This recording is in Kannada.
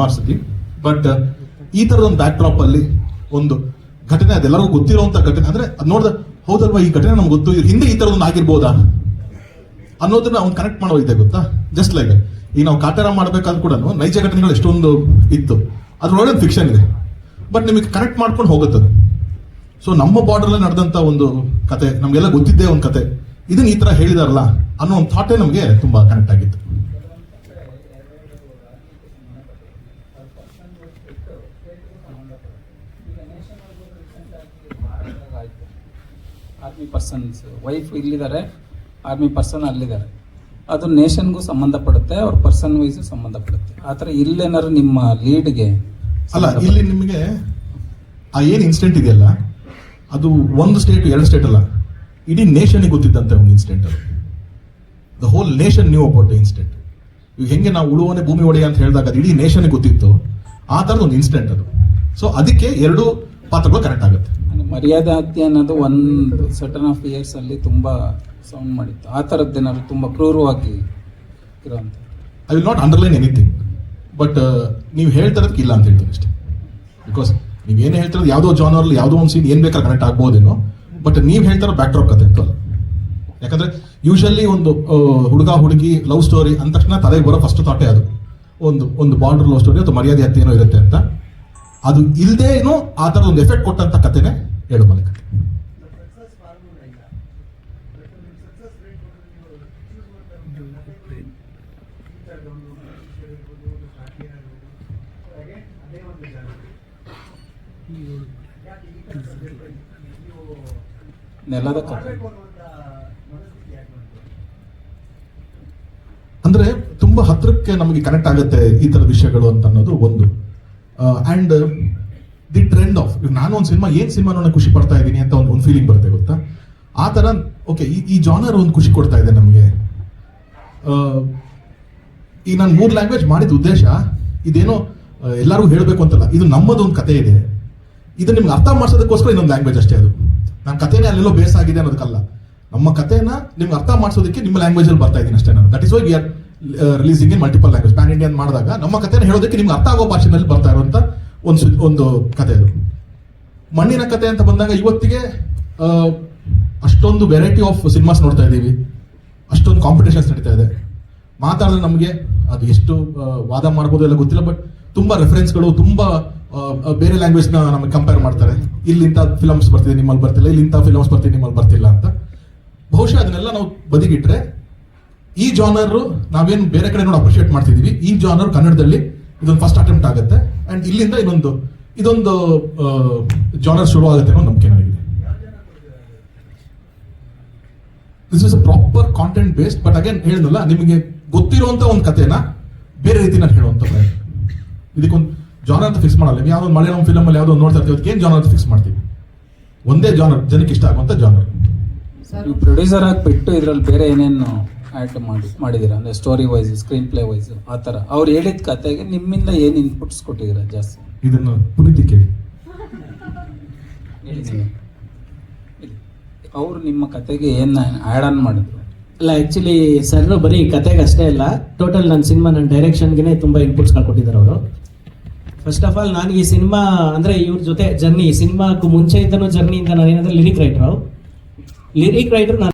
ಮಾರ್ಸತಿ ಬಟ್ ಈ ಥರದ ಒಂದು ಬ್ಯಾಕ್ ಡ್ರಾಪ್ ಅಲ್ಲಿ ಒಂದು ಘಟನೆ, ಅದೆಲ್ಲರಿಗೂ ಗೊತ್ತಿರುವಂತ ಘಟನೆ, ಅಂದ್ರೆ ಅದು ನೋಡ್ದ, ಹೌದಲ್ವಾ, ಈ ಘಟನೆ ನಮ್ಗೆ ಗೊತ್ತು ಹಿಂದೆ ಈ ತರದೊಂದು ಆಗಿರ್ಬೋದಾ ಅನ್ನೋದನ್ನ ಅವ್ನು ಕನೆಕ್ಟ್ ಮಾಡೋ ಇದೆ ಗೊತ್ತಾ? ಜಸ್ಟ್ ಲೈಕ್ ಈಗ ನಾವು ಕಾಟಾರ ಮಾಡ್ಬೇಕಾದ್ ಕೂಡ ನೈಜ ಘಟನೆಗಳು ಎಷ್ಟೊಂದು ಇತ್ತು. ಅದ್ರೊಳಗೆ ಫಿಕ್ಷನ್ ಇದೆ. ಬಟ್ ನಿಮಗೆ ಕನೆಕ್ಟ್ ಮಾಡ್ಕೊಂಡು ಹೋಗುತ್ತದೆ ಸೊ ನಮ್ಮ ಬಾರ್ಡರ್ ನಡೆದಂತ ಒಂದು ಕತೆ, ನಮಗೆಲ್ಲ ಗೊತ್ತಿದ್ದೇ ಒಂದು ಕತೆ. ಇದನ್ನ ಈ ತರ ಹೇಳಿದಾರಲ್ಲ ಅನ್ನೋ ಒಂದು ಥಾಟೇ ನಮಗೆ ತುಂಬಾ ಕನೆಕ್ಟ್ ಆಗಿತ್ತು. ಆರ್ಮಿ ಪರ್ಸನ್ಸ್ ವೈಫ್ ಇಲ್ಲಿದ್ದಾರೆ ಆರ್ಮಿ ಪರ್ಸನ್ ಅಲ್ಲಿದ್ದಾರೆ ಅದು ನೇಷನ್ಗೂ ಸಂಬಂಧಪಡುತ್ತೆ, ಅವ್ರ ಪರ್ಸನ್ ವೈಸ್ ಸಂಬಂಧಪಡುತ್ತೆ. ಆ ಥರ ಇಲ್ಲೇನಾದ್ರು ನಿಮ್ಮ ಲೀಡ್ಗೆ ಅಲ್ಲ, ಇಲ್ಲಿ ನಿಮಗೆ ಆ ಏನ್ ಇನ್ಸಿಡೆಂಟ್ ಇದೆಯಲ್ಲ, ಅದು ಒಂದು ಸ್ಟೇಟ್ ಎರಡು ಸ್ಟೇಟ್ ಅಲ್ಲ. ಇಡೀ ನೇಷನ್ ಗೊತ್ತಿದ್ದಂತೆ ಒಂದು ಇನ್ಸಿಡೆಂಟ್ ಅದು. The whole nation knew about incident ಈಗ ಹೆಂಗೆ ನಾವು ಉಳುವನೆ ಭೂಮಿ ಒಡೆಯ ಅಂತ ಹೇಳಿದಾಗ ಅದು ಇಡೀ ನೇಷನ್ ಗೊತ್ತಿತ್ತು. ಆ ಥರದ ಒಂದು ಇನ್ಸಿಡೆಂಟ್ ಅದು. ಸೊ ಅದಕ್ಕೆ ಎರಡು ಪಾತ್ರಗಳು ಕರೆಕ್ಟ್ ಆಗುತ್ತೆ. ಮರ್ಯಾದೆ ಹತ್ಯೆ ಅನ್ನೋದು ಒಂದು ಸಟನ್ ಆಫ್ ಇಯರ್ಸ್ ಅಲ್ಲಿ ತುಂಬಾ ಸೌಂಡ್ ಮಾಡಿತ್ತು. ಆ ಥರದ್ದೇನಾದ್ರು ತುಂಬಾ ಕ್ರೂರವಾಗಿ ಇರೋಂಥ I will not underline anything but ನೀವು ಹೇಳ್ತಿರೋದಕ್ಕೆ ಇಲ್ಲ ಅಂತ ಹೇಳ್ತೀನಿ ಅಷ್ಟೇ. ಬಿಕಾಸ್ ನೀವು ಏನು ಹೇಳ್ತಿರೋದು, ಯಾವುದೋ ಜಾನರ್ಲಿ ಯಾವುದೋ ಒಂದು ಸೀನ್ ಏನು ಬೇಕಾದ್ರೆ ಕನೆಕ್ಟ್ ಆಗ್ಬೋದೇನೋ ಬಟ್ ನೀವು ಹೇಳ್ತಾರೋ ಬ್ಯಾಕ್ ಡ್ರಾಪ್ ಕತೆ ಅಂತಲ್ಲ ಯಾಕಂದ್ರೆ ಯೂಶಲಿ ಒಂದು ಹುಡುಗ, ಹುಡುಗಿ ಲವ್ ಸ್ಟೋರಿ ಅಂದ ತಕ್ಷಣ ತಲೆಗೆ ಬರೋ ಫಸ್ಟ್ ತಾಟೇ ಅದು. ಒಂದು ಒಂದು ಬಾರ್ಡರ್ ಲವ್ ಸ್ಟೋರಿ ಅಥವಾ ಮರ್ಯಾದೆ ಹತ್ಯೆ ಏನೋ ಇರುತ್ತೆ ಅಂತ. ಅದು ಇಲ್ಲದೆ ಏನೋ ಆ ಥರದ ಒಂದು ಎಫೆಕ್ಟ್ ಕೊಟ್ಟಂತ ಕತೆನೇ ನೆಲದ ಕಥೆ. ಅಂದ್ರೆ ತುಂಬಾ ಹತ್ರಕ್ಕೆ ನಮಗೆ ಕನೆಕ್ಟ್ ಆಗುತ್ತೆ ಈ ತರ ವಿಷಯಗಳು ಅಂತ ಅನ್ನೋದು ಒಂದು ಅಂಡ್ ದಿ ಟ್ರೆಂಡ್ ಆಫ್ ನಾನು ಒಂದು ಸಿನಿಮಾ, ಏನ್ ಸಿನಿಮಾ ನೋಡೋಣ ಖುಷಿ ಪಡ್ತಾ ಇದ್ದೀನಿ ಅಂತ ಒಂದು ಒಂದು ಫೀಲಿಂಗ್ ಬರುತ್ತೆ ಗೊತ್ತಾ? ಆ ತರ ಓಕೆ ಈ ಜಾನರ್ ಒಂದು ಖುಷಿ ಕೊಡ್ತಾ ಇದೆ ನಮಗೆ. ಈ ನಾನು ಮೂರು ಲ್ಯಾಂಗ್ವೇಜ್ ಮಾಡಿದ ಉದ್ದೇಶ ಇದೇನೋ ಎಲ್ಲರೂ ಹೇಳಬೇಕು ಅಂತಲ್ಲ. ಇದು ನಮ್ಮದೊಂದು ಕತೆ ಇದೆ. ಇದು ನಿಮ್ಗೆ ಅರ್ಥ ಮಾಡಿಸೋದಕ್ಕೋಸ್ಕರ ಇನ್ನೊಂದು ಲ್ಯಾಂಗ್ವೇಜ್ ಅಷ್ಟೇ ಅದು. ನನ್ನ ಕಥೆನೇ ಅಲ್ಲೆಲ್ಲೋ ಬೇಸ್ ಆಗಿದೆ ಅನ್ನೋದಕ್ಕಲ್ಲ. ನಮ್ಮ ಕಥೆನ ನಿಮ್ಗೆ ಅರ್ಥ ಮಾಡಿಸೋದಕ್ಕೆ ನಿಮ್ಮ ಲ್ಯಾಂಗ್ವೇಜ್ ಅಲ್ಲಿ ಬರ್ತಾ ಇದ್ದೀನಿ ಅಷ್ಟೇ ನಾನು. That is why we are releasing in multiple language pan Indian ಮಾಡಿದಾಗ ನಮ್ಮ ಕಥೆನ ಹೇಳೋದಕ್ಕೆ ನಿಮ್ಗೆ ಅರ್ಥ ಆಗೋ ಭಾಷೆನಲ್ಲಿ ಬರ್ತಾ ಇರುವಂತ ಒಂದು ಒಂದು ಕತೆ ಅದು. ಮಣ್ಣಿನ ಕತೆ ಅಂತ ಬಂದಾಗ ಇವತ್ತಿಗೆ ಅಷ್ಟೊಂದು ವೆರೈಟಿ ಆಫ್ ಸಿನಿಮಾಸ್ ನೋಡ್ತಾ ಇದ್ದೀವಿ. ಅಷ್ಟೊಂದು ಕಾಂಪಿಟೇಷನ್ಸ್ ನಡೀತಾ ಇದೆ. ಮಾತಾಡಿದ್ರೆ ನಮಗೆ ಅದು ಎಷ್ಟು ವಾದ ಮಾಡ್ಬೋದು ಎಲ್ಲ ಗೊತ್ತಿಲ್ಲ ಬಟ್ ತುಂಬಾ ರೆಫರೆನ್ಸ್ಗಳು ತುಂಬಾ ಬೇರೆ ಲ್ಯಾಂಗ್ವೇಜ್ನ ನಮಗೆ ಕಂಪೇರ್ ಮಾಡ್ತಾರೆ. ಇಲ್ಲಿಂತ ಫಿಲಮ್ಸ್ ಬರ್ತಿದೆ, ನಿಮ್ಮಲ್ಲಿ ಬರ್ತಿಲ್ಲ ಇಲ್ಲಿ ಇಂಥ ಫಿಲಮ್ಸ್ ಬರ್ತಿದೆ, ನಿಮ್ಮಲ್ಲಿ ಬರ್ತಿಲ್ಲ ಅಂತ. ಬಹುಶಃ ಅದನ್ನೆಲ್ಲ ನಾವು ಬದಿಗಿಟ್ರೆ, ಈ ಜಾನರ್ ನಾವೇನು ಬೇರೆ ಕಡೆ ನೋಡಿ ಅಪ್ರಿಷಿಯೇಟ್ ಮಾಡ್ತಿದೀವಿ. ಈ ಜಾನರ್ ಕನ್ನಡದಲ್ಲಿ ಇದೊಂದು ಫಸ್ಟ್ ಅಟೆಂಪ್ಟ್ ಆಗುತ್ತೆ. ಅಂಡ್ ಇಲ್ಲಿಂದ ಇದೊಂದು ಇದೊಂದು ಜಾನರ್ ಶುರು ಆಗುತ್ತೆ ಅನ್ನೋ ನಂಬಿಕೆ ನನಗಿದೆ. This is a proper content based but again ಹೇಳಿದ್ನಲ್ಲ ನಿಮಗೆ ಗೊತ್ತಿರುವಂತ ಒಂದು ಕಥೆನ ಬೇರೆ ರೀತಿ ನಾನು ಹೇಳುವಂತ ಪ್ರಯತ್ನ. ಇದಕ್ಕೊಂದು ಜಾನರ್ ಅಂತ ಫಿಕ್ಸ್ ಮಾಡಲ್ಲ. ಯಾವುದೋ ಒಂದು ಮಲಯಾಳಂ ಫಿಲಮ್ ಅಲ್ಲಿ ಯಾವುದೋ ನೋಡ್ತಾ ಇರ್ತೀವಿ ಅದಕ್ಕೆ ಏನು ಜಾನರ್ ಅಂತ ಫಿಕ್ಸ್ ಮಾಡ್ತೀವಿ? ಒಂದೇ ಜಾನರ್ ಜನಕ್ಕೆ ಇಷ್ಟ ಆಗುವಂತ ಜಾನರ್ ನೀವು ಪ್ರೊಡ್ಯೂಸರ್ ಆಗಿ ಬಿಟ್ಟು ಇದ್ರಲ್ಲಿ ಬೇರೆ ಏನೇನು ಆ್ಯಡ್ ಮಾಡಿ ಮಾಡಿದ್ದೀರಾ ಅಂದರೆ story wise screenplay wise ಆ ಥರ. ಅವ್ರು ಹೇಳಿದ ಕತೆಗೆ ನಿಮ್ಮಿಂದ ಏನು ಇನ್ಪುಟ್ಸ್ ಕೊಟ್ಟಿದ್ದೀರಾ ಜಾಸ್ತಿ? ಇದನ್ನು ಪುನೀತಿ ಕೇಳಿ. ಅವ್ರು ನಿಮ್ಮ ಕತೆಗೆ ಏನು ಆ್ಯಡ್ ಆನ್ ಮಾಡಿದ್ರು? ಅಲ್ಲ ಆ್ಯಕ್ಚುಲಿ ಸರ್ ಬರೀ ಕತೆಗೆ ಅಷ್ಟೇ ಇಲ್ಲ. ಟೋಟಲ್ ನನ್ನ ಸಿನಿಮಾ ನನ್ನ ಡೈರೆಕ್ಷನ್ಗೆ ತುಂಬ ಇನ್ಪುಟ್ಸ್ ಕೊಟ್ಟಿದ್ದಾರೆ ಅವರು. ಫಸ್ಟ್ ಆಫ್ ಆಲ್ ನಾನು ಈ ಸಿನಿಮಾ ಅಂದರೆ ಇವ್ರ ಜೊತೆ ಜರ್ನಿ ಸಿನಿಮಾಕ್ಕೂ ಮುಂಚೆ ಇದ್ದನೂ ಜರ್ನಿಯಿಂದ ನಾನು ಏನಂದ್ರೆ ಲಿರಿಕ್ ರೈಟ್ರು ಲಿರಿಕ್ ರೈಟರ್ ನಾನು